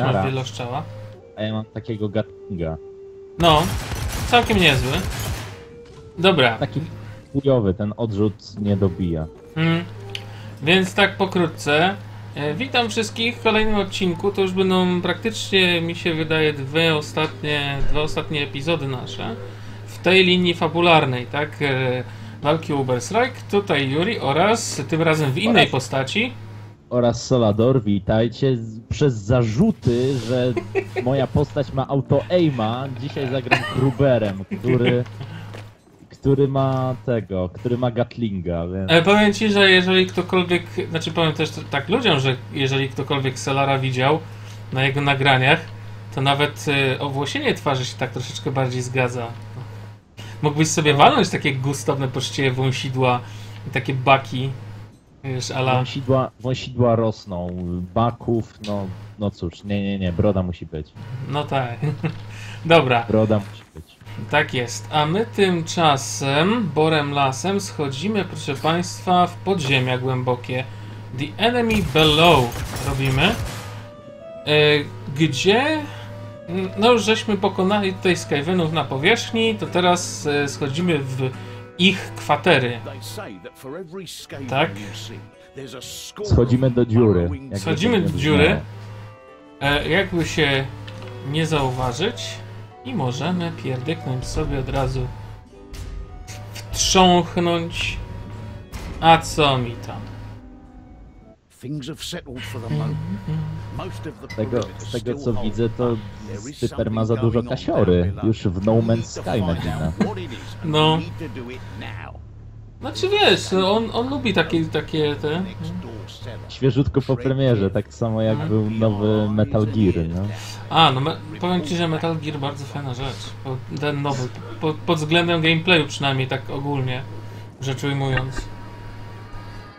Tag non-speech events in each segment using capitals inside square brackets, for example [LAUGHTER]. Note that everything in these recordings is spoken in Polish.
Czy Dobra. wieloszczała? A ja mam takiego gatlinga. No, całkiem niezły. Dobra, Taki chujowy, ten odrzut nie dobija. mm. więc tak pokrótce. E, witam wszystkich w kolejnym odcinku. To już będą praktycznie, mi się wydaje, dwie ostatnie, dwa ostatnie epizody nasze w tej linii fabularnej, tak? E, walki Uberstrike. Tutaj Yuri oraz tym razem w innej Oraz- postaci. Oraz Solador, witajcie. Przez zarzuty, że moja postać ma auto-aima, dzisiaj zagram Kruberem, który, który ma tego, który ma gatlinga, więc... E, powiem ci, że jeżeli ktokolwiek, znaczy powiem też tak ludziom, że jeżeli ktokolwiek Solara widział na jego nagraniach, to nawet e, owłosienie twarzy się tak troszeczkę bardziej zgadza. Mógłbyś sobie walnąć takie gustowne poczcie wąsidła i takie baki, wiesz, ala... Wąsidła, wąsidła rosną, baków, no, no cóż, nie, nie, nie, broda musi być. No tak. [LAUGHS] Dobra, Broda musi być. tak jest. A my tymczasem, borem lasem, schodzimy, proszę Państwa, w podziemia głębokie. The Enemy Below robimy. E, gdzie... No już żeśmy pokonali tutaj Skyvenów na powierzchni, to teraz e, schodzimy w ich kwatery. Tak? Schodzimy do dziury. Schodzimy do dziury. E, jakby się nie zauważyć i możemy pierdyknąć sobie od razu wtrząchnąć. A co mi tam? Z tego, z tego co widzę, to Styper ma za dużo kasiory. Już w No Man's Sky nagina. No. Znaczy wiesz, on, on lubi takie, takie te... Świeżutko po premierze, tak samo jak był nowy Metal Gear, no. A, no powiem ci, że Metal Gear bardzo fajna rzecz. Ten nowy, po, pod względem gameplayu przynajmniej, tak ogólnie rzecz ujmując.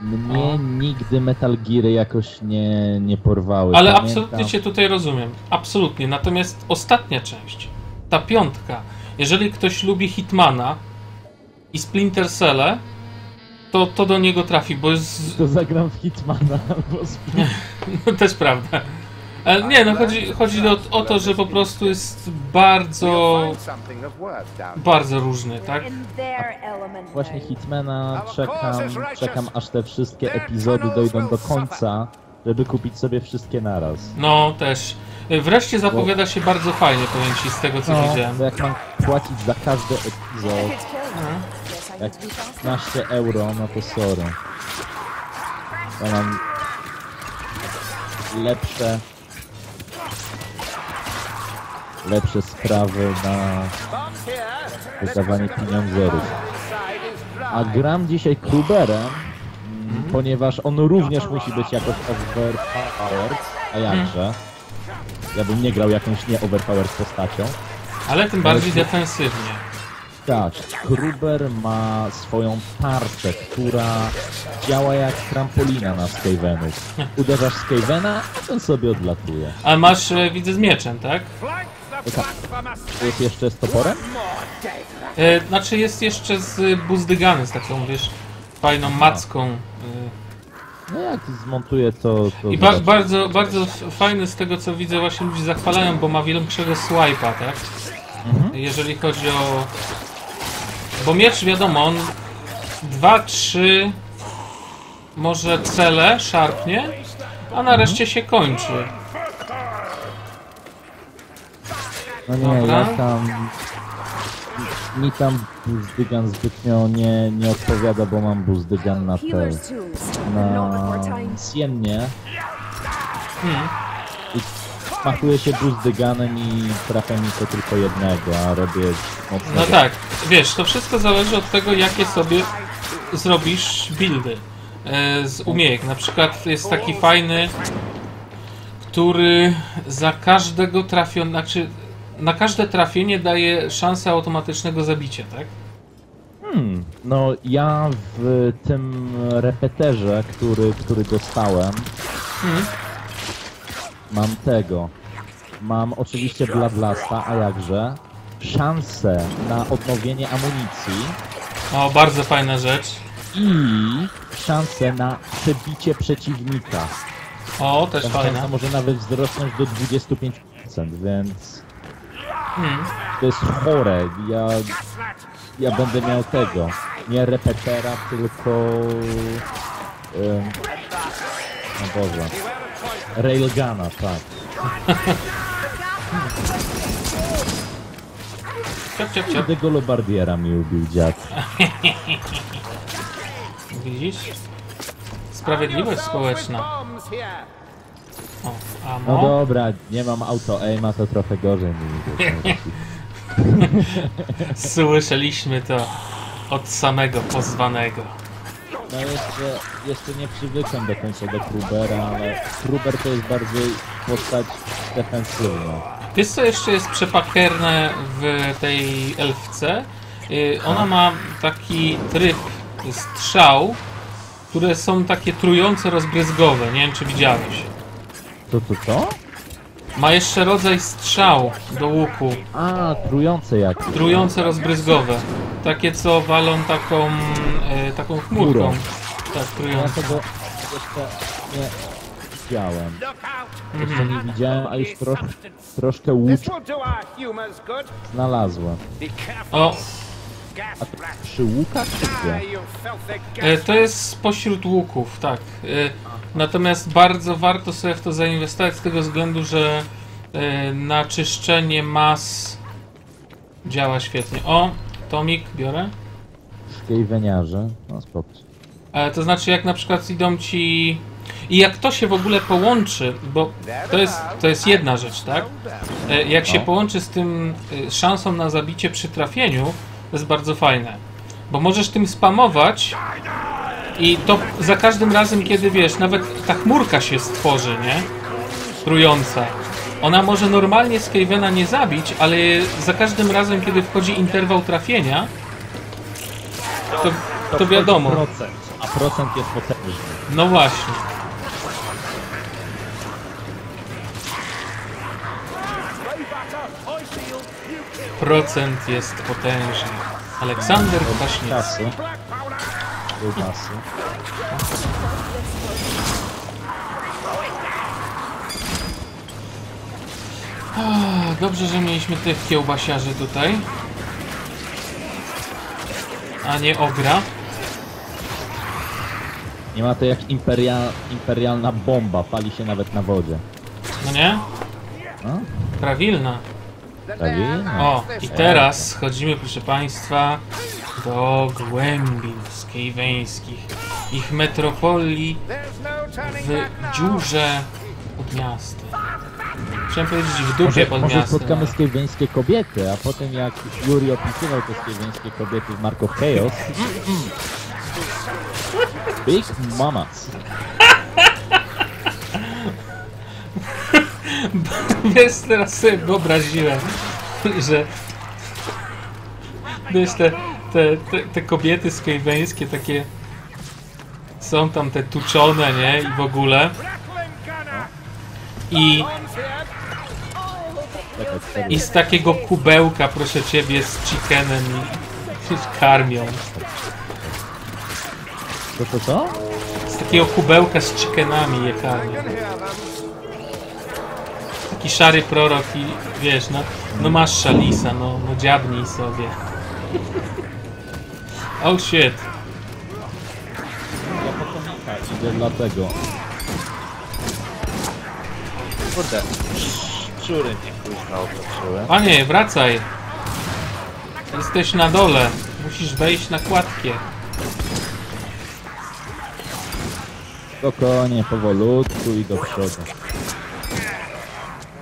Mnie O. nigdy Metal Geary jakoś nie, nie porwały. Ale Pamiętam- absolutnie cię tutaj rozumiem. Absolutnie. Natomiast ostatnia część, ta piątka, jeżeli ktoś lubi Hitmana i Splinter Cell'e, to, to do niego trafi, bo jest... To zagram w Hitmana, bo [LAUGHS] sp- No, też prawda. Ale nie, no chodzi, chodzi o, o to, że po prostu jest bardzo, bardzo różny, tak? właśnie Hitmana czekam, czekam aż te wszystkie epizody dojdą do końca, żeby kupić sobie wszystkie naraz. No, też. Wreszcie zapowiada się bardzo fajnie, powiem ci, z tego co No, widziałem. jak mam płacić za każdy epizod jak 15 euro, no to sorry. Ja mam lepsze lepsze sprawy na wydawanie pieniądzerów. A gram dzisiaj Kruberem, mm, ponieważ on również musi być jakoś overpowered, a jakże. Ja bym nie grał jakąś nie overpowered postacią. Ale tym bardziej defensywnie. Tak, Kruber ma swoją tarczę, która działa jak trampolina na Skavenów. Uderzasz Skavena, a ten sobie odlatuje. A masz, e, widzę, z mieczem, tak? Jest jeszcze z toporem? E, znaczy jest jeszcze z buzdygany, z taką, wiesz, fajną macką. E, No jak zmontuję to... to I ba zobaczę. bardzo, bardzo fajny z tego co widzę, właśnie ludzie zachwalają, bo ma większego swipe'a, tak? Jeżeli chodzi o... Bo miecz, wiadomo, on dwa, trzy może cele szarpnie, a nareszcie się kończy. No nie, Dobra. ja tam... Mi tam Buzdygan zbytnio nie, nie odpowiada, bo mam Buzdygan na te... na Siennie. Hmm. I smakuje się Buzdyganem i trafia mi to tylko jednego, a robię mocno... No tak, wiesz, to wszystko zależy od tego, jakie sobie zrobisz buildy e, z umiejek. Na przykład jest taki fajny, który za każdego trafion, znaczy na każde trafienie daje szansę automatycznego zabicia, tak? Hmm, no ja w tym repeterze, który, który dostałem, Mhm. mam tego. Mam oczywiście Bloodlasta, a jakże szansę na odnowienie amunicji O, bardzo fajna rzecz. i szansę na przebicie przeciwnika. O, też Ta fajna. może nawet wzrosnąć do 25%, więc Hmm. to jest chore. Ja, ja będę miał tego, nie repetera, tylko... Um, no Boże. Railguna, tak. Ciap, ciap, ciap. Tego Lobardiera mi ubił dziad. Widzisz? Sprawiedliwość społeczna. O, No amo. dobra, nie mam auto aima, to trochę gorzej mi idzie. [LAUGHS] Słyszeliśmy to od samego pozwanego. No jeszcze, jeszcze nie przywykłem do końca do Krubera, ale Kruber to jest bardziej postać defensywna. Wiesz co jeszcze jest przepakerne w tej elfce? Y, Ona ma taki tryb strzał, które są takie trujące, rozbryzgowe. Nie wiem czy widziałeś. Co, to co? Ma jeszcze rodzaj strzał do łuku. A, trujące jakieś. Trujące, rozbryzgowe. Takie co walą taką, e, taką chmurką. Chmurą. Tak, Ja trujące. tego jeszcze nie widziałem. Jeszcze nie widziałem, a już trosz, troszkę good. znalazłem. O, Gas rat. Przy łukach czy Ah, gdzie? filthy e, to jest spośród łuków, tak. E, Natomiast bardzo warto sobie w to zainwestować z tego względu, że e, na czyszczenie mas działa świetnie. O, Tomik, biorę. Szkiejweniarze. No spoko. To znaczy, jak na przykład idą ci. I jak to się w ogóle połączy, bo to jest, to jest jedna rzecz, tak? Jak się No. połączy z tym szansą na zabicie przy trafieniu, to jest bardzo fajne. Bo możesz tym spamować i to za każdym razem, kiedy wiesz, nawet ta chmurka się stworzy, nie? Trująca. Ona może normalnie Skavena nie zabić, ale za każdym razem, kiedy wchodzi interwał trafienia, to, to wiadomo. Procent, a procent jest potężny. No właśnie. Procent jest potężny. Aleksander Kwaśniewski. Kiełbasy. Ach, Dobrze, że mieliśmy tych kiełbasiarzy tutaj. A nie ogra. Nie ma to jak imperia, imperialna bomba, pali się nawet na wodzie. No nie? No, Prawilna. O, i teraz schodzimy, proszę Państwa, do głębin skejweńskich. Ich metropolii w dziurze pod miastem. Chciałem powiedzieć w dupie Może, pod może miastem. spotkamy skieweńskie kobiety, a potem jak Yuri opisywał te skieweńskie kobiety w Mark of Chaos... Big Mamas. Wiesz, teraz sobie wyobraziłem, że wiesz, te, te, te, te kobiety skejweńskie takie są tam te tuczone, nie? I w ogóle. I. I z takiego kubełka, proszę ciebie, z chickenem i karmią. Co, co, co? Z takiego kubełka z chickenami je karmią. Taki szary prorok i wiesz, no, no masz szalisa, no, no dziabnij sobie. Oh shit. Idę dlatego. Kurde, szczury mnie kuźwa otoczyły. Panie, wracaj. Jesteś na dole. Musisz wejść na kładkę. Spokojnie, powolutku i do przodu.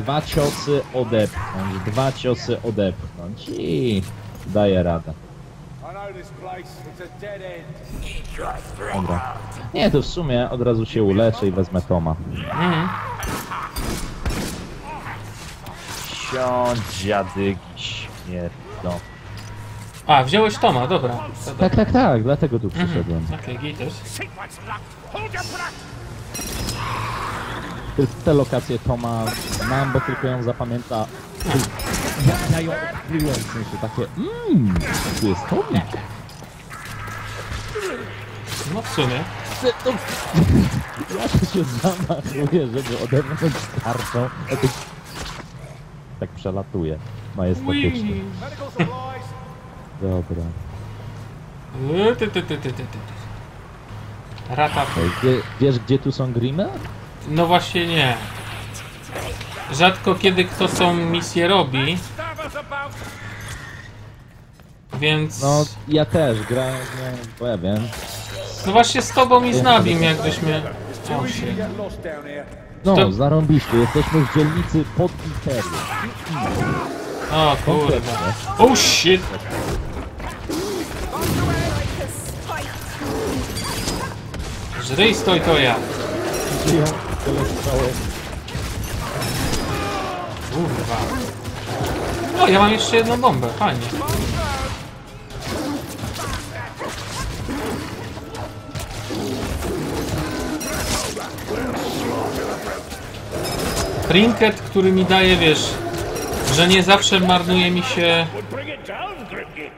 Dwa ciosy odepchnąć, dwa ciosy odepchnąć i daję radę. Dobra. Nie, to w sumie od razu się uleczę i wezmę Toma. Mhm. Siądź, dziadygi śmierdzą. A, wziąłeś Toma, dobra. To Tak, tak, tak, dlatego tu przyszedłem. Okej, okay, te lokacje Toma mam, bo tylko ją zapamięta. Ja, ja ją odkryłem, w sensie takie, mmm, tu jest Tomik. No w sumie. to... Ja tu się zamachuję, żeby oderwać tarczą. Tak przelatuje. Majestatycznie. Dobra. Ty, ty, ty, ty, ty, ty. Rata. Wiesz gdzie tu są grimy? No właśnie nie. Rzadko kiedy kto tą misję robi, więc... No ja też grałem, nie, bo ja wiem. No właśnie z tobą i z Nabim, jak żeśmy... O, się. No, To- zarąbiście, jesteśmy w dzielnicy pod Imperium. O kurwa. Oh shit! Żryj stoj to ja. Tyle strzały. Kurwa. O, ja mam jeszcze jedną bombę, fajnie. Trinket, który mi daje, wiesz, że nie zawsze marnuje mi się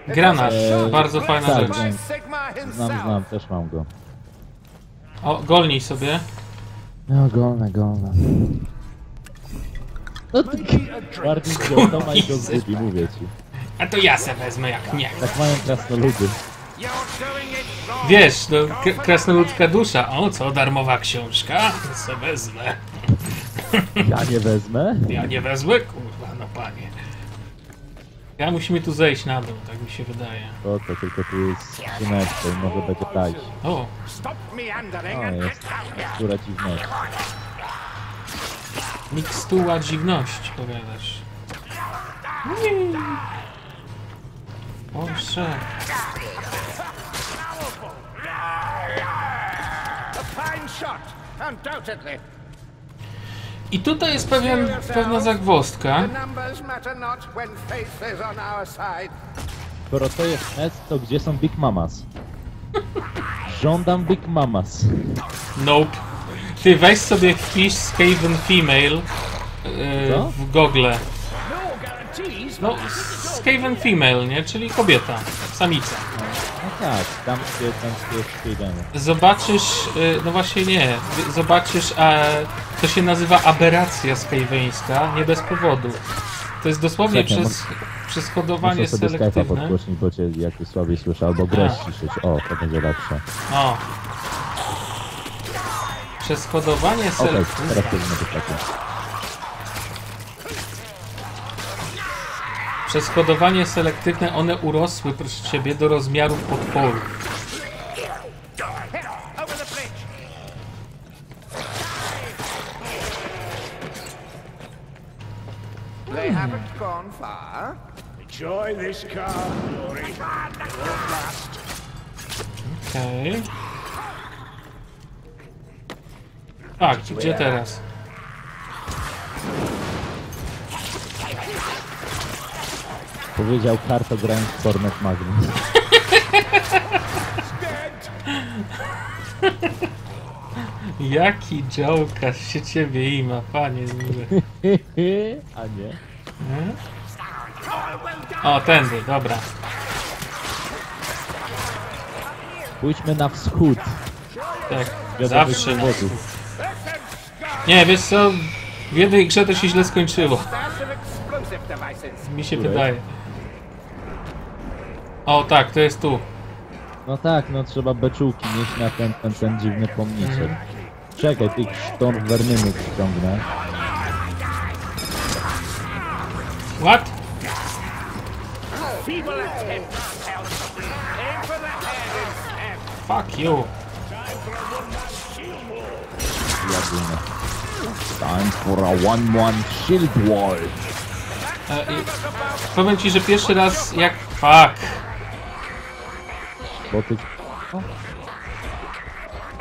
granat. Eee, Bardzo fajna tak, rzecz. Znam, znam, też mam go. O, golnij sobie. No, golne, golne. No ty... Bardziej go, to ma i go zgubi, mówię ci. A to ja se wezmę jak nie. Tak mają krasnoludy. Wiesz, no, krasnoludka dusza. O, co, darmowa książka? Se wezmę. Ja nie wezmę. Ja nie wezmę? Kurwa, no panie. Ja musimy tu zejść na dół, tak mi się wydaje. To co, tylko tu jest skrzyneczka i może będzie dać. O, Stop meandering O, and jest. Która dziwność. mikstuła dziwności, powiadasz. Nie. Proszę. A fine shot, undoubtedly. I tutaj jest pewien, pewna zagwozdka. Skoro to jest S, to gdzie są Big Mamas? Żądam Big Mamas. Nope. Ty weź sobie wpisz Skaven Female yy, w Google. No. No, Skaven Female, nie? Czyli kobieta, samica. No tak, tam się, tam się. Zobaczysz, y, no właśnie nie, zobaczysz, a to się nazywa aberracja skaveńska, nie bez powodu. To jest dosłownie Czekaj, przez, przez hodowanie Muszę sobie Skype'a selektywne. podgłośnić, bo cię jakoś słabiej słyszę, albo grę ściszyć. O, to będzie lepsze. O. Przez hodowanie Okej, selektywne. teraz takie. Przez hodowanie selektywne one urosły proszę ciebie do rozmiarów potworów. Enjoy this car, Glory. It won't last. Okej. Tak, gdzie teraz? Powiedział kartogrając Format Magnus. [LAUGHS] Jaki działkarz się ciebie ima, panie. [LAUGHS] A nie? O, tędy, dobra. Pójdźmy na wschód. Tak, Wiadomych zawsze. na powodów. Nie, wiesz co? W jednej grze to się źle skończyło. Mi się Której? wydaje. O, tak, to jest tu. No tak, no trzeba beczułki nieść na ten, ten, ten dziwny pomniczek. Mhm. Czekaj, tych sztorm wernyny ściągnę. What? Feeble attempt. Aim for the head. Fuck you. Jadyny. Time for a one-one shield wall. E, i, powiem ci, że pierwszy raz jak... Fuck. Bo ty...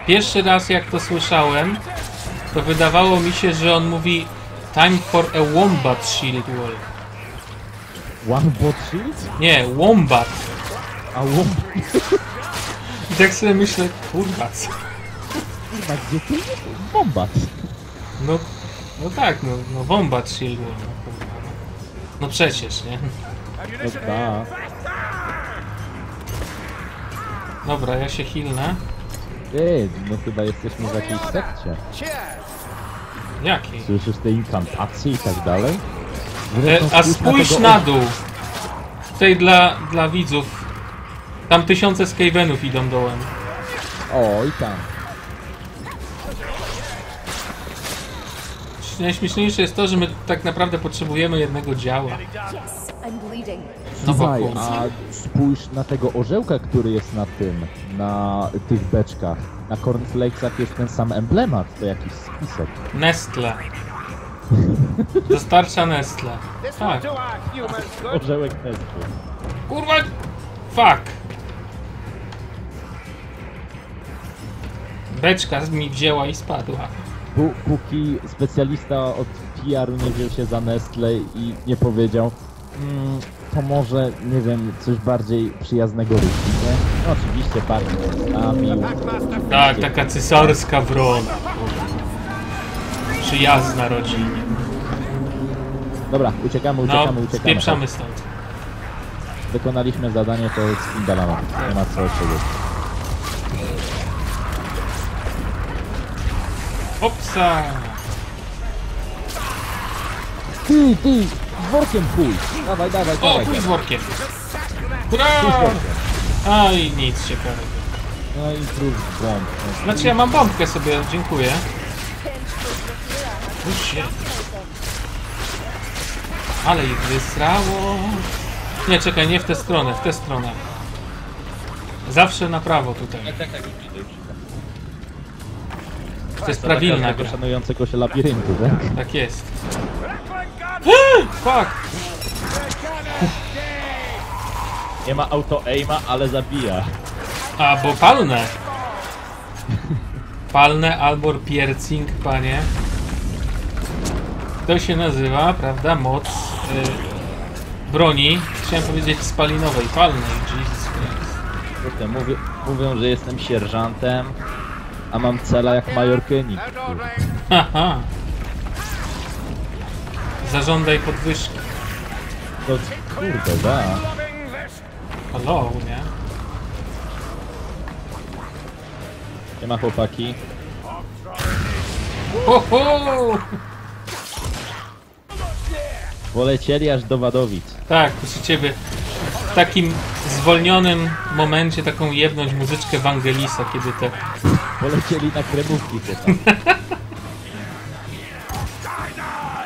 Pierwszy raz jak to słyszałem, to wydawało mi się, że on mówi Time for a Wombat Shield Wall. One bot shield? Nie, Wombat. A łom... I tak sobie myślę, kurwa, co? Kurwa, gdzie ty? Bombat. No, no tak, no, no Wombat Shield. No, kurwa, no. no przecież, nie? No tak. Dobra, ja się hilnę. Ty, my chyba jesteśmy w jakiejś sekcie. Jaki? Słyszysz te inkantacje i tak dalej? E, a spójrz na dół. Tutaj dla, dla widzów. Tam tysiące Skavenów idą dołem. O, i tam. Najśmieszniejsze jest to, że my tak naprawdę potrzebujemy jednego działa. No Słuchaj, a spójrz na tego orzełka, który jest na tym, na tych beczkach. Na cornflakesach jest ten sam emblemat, to jakiś spisek. Nestle. Dostarcza Nestle. Tak. Orzełek Nestle. Kurwa! Fuck! Beczka mi wzięła i spadła. Pó- Póki specjalista od PR-u nie wziął się za Nestle i nie powiedział mm, to może, nie wiem, coś bardziej przyjaznego Rusi, nie? No oczywiście parę zostawił. Tak, taka cesarska wrona. Przyjazna rodzinie. Dobra, uciekamy, No, uciekamy, uciekamy. spieprzamy stąd. Wykonaliśmy zadanie, to spindalamy. Nie ma co siedzieć. Opsa! Ty, ty, z workiem pójdź! Dawaj, dawaj, O, dawaj. pójdź z workiem! Hurra! Pójdź z workiem. A i nic ciekawego. No i prób bomb. No, Znaczy ja mam bombkę sobie, dziękuję. Ale ich wysrało. Nie, czekaj, nie w tę stronę, w tę stronę. Zawsze na prawo tutaj. Tak, tak. To jest prawilna gra. szanującego się labiryntu, tak? Tak jest. Fuck! Nie ma auto-aima, ale zabija. A, bo palne. Palne albo piercing, panie. To się nazywa, prawda, moc y, broni. Chciałem powiedzieć spalinowej, palnej. Jesus Christ. Kurde, mówię, mówią, że jestem sierżantem, a mam cela jak major Koenig. [LAUGHS] Haha. Zażądaj podwyżki. To kurde, da. Hello, nie? Nie ma chłopaki. Ho, ho! Polecieli aż do Wadowic. Tak, proszę ciebie. W takim zwolnionym momencie taką jebnąć muzyczkę Wangelisa, kiedy te Polecieli na kremówki chłopaki. [LAUGHS]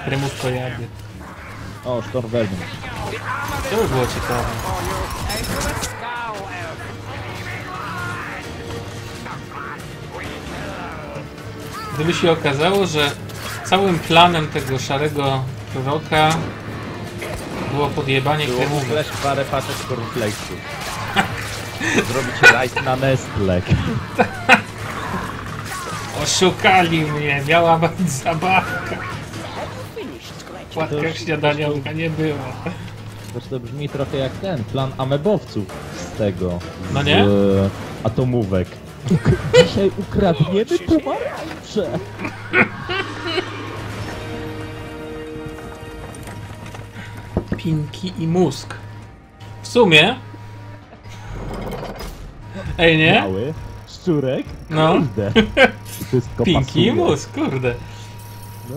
kremówko jady. O, Stormvermin. To by było ciekawe. Gdyby się okazało, że całym planem tego szarego proroka było podjebanie Było kremówek. parę paczek cornflakesów. [LAUGHS] Zrobić rajd na Nestle. [LAUGHS] Oszukali mnie, miała być zabawka. Płatka śniadaniowka nie było. Zresztą to brzmi trochę jak ten, plan amebowców z tego. No nie? Z atomówek. [LAUGHS] Dzisiaj ukradniemy pomarańcze. Pinki i mózg. W sumie... Ej, nie? Mały, szczurek, No. kurde. [LAUGHS] Wszystko Pinki pasuje. i mózg, kurde. No.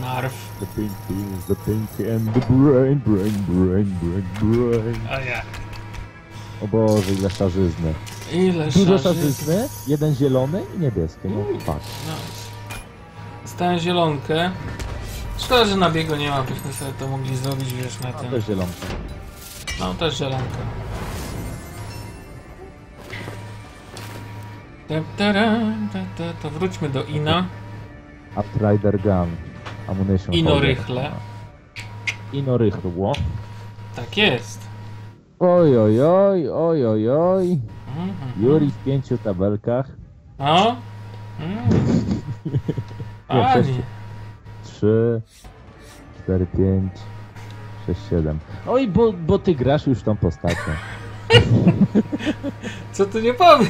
Narw. The pinky is the pinky and the brain, brain, brain, brain, brain. A jak? O Boże, ile szarzyzny. Ile Dużo szarzyzny. jeden zielony i niebieski. No fuck. No. Stałem zielonkę. Szkoda, że na biegu nie ma, byśmy sobie to mogli zrobić, wiesz, na no, tym. Też zielonka. No, też zielonka. Ta, ta, ta, to wróćmy do Ina. Uprider Gun. Ammunition. Ino rychle. Ino rychło. Tak jest. Oj, oj, oj, oj, oj, oj. Mm, Juri w pięciu tabelkach. O? Mm. [LAUGHS] 3, 4, 5, 6, 7. Oj, bo, bo ty grasz już tą postacią. [LAUGHS] Co tu nie powiesz?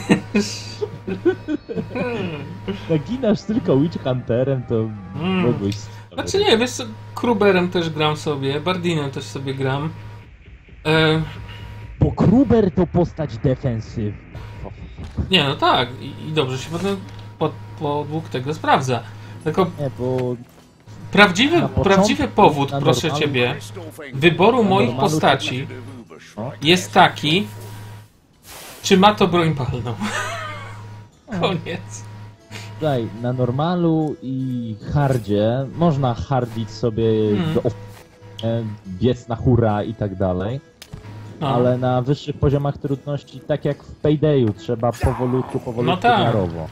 [LAUGHS] Naginasz tylko Witch Hunterem, to mm. mogłeś... Znaczy nie, wiesz Kruberem też gram sobie, Bardinem też sobie gram. E... Bo Kruber to postać defensywna. Nie, no tak. I, i dobrze się potem pod, podług tego sprawdza. Tylko... Nie, bo prawdziwy, początku, prawdziwy powód, proszę ciebie, wyboru moich postaci No. jest taki, czy ma to broń palną. [LAUGHS] Koniec. tutaj na normalu i hardzie można hardić sobie do e, biec na hura i tak dalej, No. ale na wyższych poziomach trudności, tak jak w Paydayu, trzeba powolutku, powolutku No tak. miarowo.